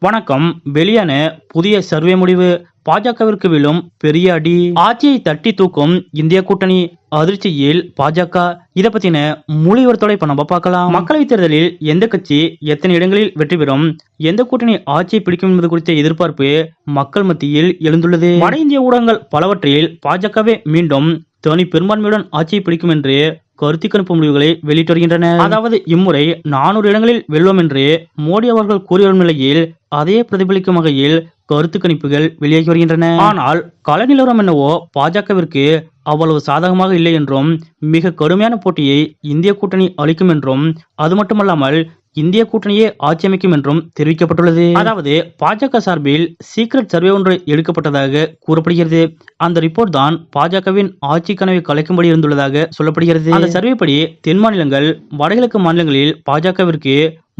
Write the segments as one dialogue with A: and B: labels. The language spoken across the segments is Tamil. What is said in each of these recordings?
A: வணக்கம். வெளியான புதிய சர்வே முடிவு. பாஜகவிற்கு விழும் பெரிய அடி. ஆட்சியை தட்டி தூக்கும் இந்திய கூட்டணி அதிர்ச்சியில் பாஜக. இத பத்தின முழு விவரத்தோட இப்ப நம்ம பார்க்கலாம். மக்களவைத் தேர்தலில் எந்த கட்சி எத்தனை இடங்களில் வெற்றி பெறும்? எந்த கூட்டணி ஆட்சியை பிடிக்கும் என்பது குறித்த எதிர்பார்ப்பு மக்கள் மத்தியில் எழுந்துள்ளது. வட இந்திய ஊடகங்கள் பலவற்றில் பாஜகவே மீண்டும் தனி பெரும்பான்மையுடன் ஆட்சியை பிடிக்கும் என்று கருத்து கணிப்பு முடிவுகளை வெளியிட்டு வருகின்றன அதாவது இம்முறை நானூறு இடங்களில் வெல்வோம் என்று மோடி அவர்கள் கூறி வரும் நிலையில் அதையே பிரதிபலிக்கும் வகையில் கருத்து கணிப்புகள் வெளியாகி வருகின்றன. ஆனால் கள நிலவரம் என்னவோ பாஜகவிற்கு அவ்வளவு சாதகமாக இல்லை என்றும் மிக கடுமையான போட்டியை இந்திய கூட்டணி அளிக்கும் என்றும் அது மட்டுமல்லாமல் இந்திய கூட்டணியே ஆட்சி அமைக்கும் என்றும் தெரிவிக்கப்பட்டுள்ளது. அதாவது பாஜக சார்பில் சீக்ரெட் சர்வே ஒன்று எடுக்கப்பட்டதாக கூறப்படுகிறது. அந்த ரிப்போர்ட் தான் பாஜகவின் ஆட்சி கனவை கலைக்கும்படி இருந்துள்ளதாக சொல்லப்படுகிறது. அந்த சர்வே படி தென் மாநிலங்கள் வடகிழக்கு மாநிலங்களில் பாஜகவிற்கு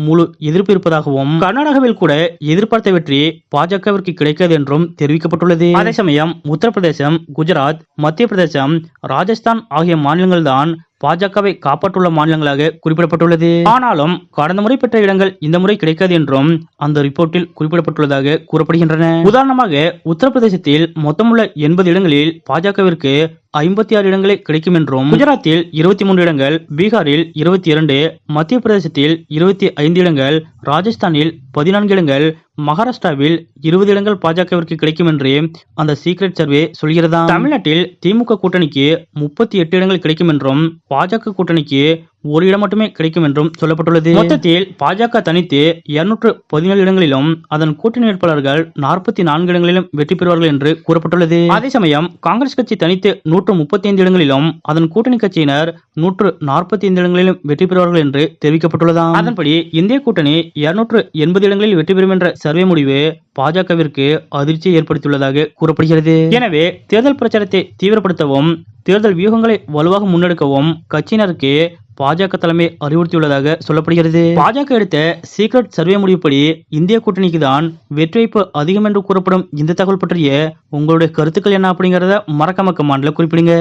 A: முழு எதிர்ப்பு இருப்பதாகவும் கர்நாடகாவில் கூட எதிர்பார்த்த வெற்றி பாஜகவிற்கு கிடைக்காது என்றும் தெரிவிக்கப்பட்டுள்ளது. அதே சமயம் உத்தரப்பிரதேசம் குஜராத் மத்திய பிரதேசம் ராஜஸ்தான் ஆகிய மாநிலங்கள்தான் பாஜகவை காப்பாற்றுள்ள மாநிலங்களாக குறிப்பிடப்பட்டுள்ளது. ஆனாலும் கடந்த முறை பெற்ற இடங்கள் இந்த முறை கிடைக்காது என்றும் அந்த ரிப்போர்ட்டில் குறிப்பிடப்பட்டுள்ளதாக கூறப்படுகின்றன. உதாரணமாக உத்தரப்பிரதேசத்தில் மொத்தமுள்ள எண்பது இடங்களில் பாஜகவிற்கு ஐம்பத்தி ஆறு இடங்களே கிடைக்கும் என்றும் குஜராத்தில் இருபத்தி மூன்று இடங்கள் பீகாரில் இருபத்தி இரண்டு மத்திய பிரதேசத்தில் இருபத்தி ஐந்து இடங்கள் ராஜஸ்தானில் பதினான்கு இடங்கள் மகாராஷ்டிராவில் இருபது இடங்கள் பாஜகவிற்கு கிடைக்கும் என்று அந்த சீக்ரெட் சர்வே சொல்கிறதா? தமிழ்நாட்டில் திமுக கூட்டணிக்கு முப்பத்தி எட்டு இடங்கள் கிடைக்கும் என்றும் பாஜக கூட்டணிக்கு ஒரு இடம் மட்டுமே கிடைக்கும் என்றும் சொல்லப்பட்டுள்ளது. மொத்தத்தில் பாஜக தனித்து இருநூற்று பதினேழு இடங்களிலும் அதன் கூட்டணி வேட்பாளர்கள் நாற்பத்தி நான்கு இடங்களிலும் வெற்றி பெறுவார்கள் என்று கூறப்பட்டுள்ளது. அதே சமயம் காங்கிரஸ் கட்சி தனித்து நூற்று முப்பத்தி ஐந்து இடங்களிலும் அதன் கூட்டணி கட்சியினர் நூற்று நாற்பத்தி ஐந்து இடங்களிலும் வெற்றி பெறுவார்கள் என்று தெரிவிக்கப்பட்டுள்ளதாம். அதன்படி இந்திய கூட்டணி இருநூற்று எண்பது இடங்களில் வெற்றி பெறும் என்ற சர்வே முடிவு பாஜகவிற்கு அதிர்ச்சியை ஏற்படுத்தியுள்ளதாக கூறப்படுகிறது. எனவே தேர்தல் பிரச்சாரத்தை தீவிரப்படுத்தவும் தேர்தல் வியூகங்களை வலுவாக முன்னெடுக்கவும் கட்சியினருக்கு பாஜக தலைமை அறிவுறுத்தியுள்ளதாக சொல்லப்படுகிறது. பாஜக எடுத்த சீக்ரெட் சர்வே முடிவுப்படி இந்திய கூட்டணிக்கு தான் வெற்றி வைப்பு அதிகம் என்று கூறப்படும் இந்த தகவல் பற்றிய உங்களுடைய கருத்துக்கள் என்ன அப்படிங்கறத மறக்காம கமாண்ட்ல குறிப்பிடுங்க.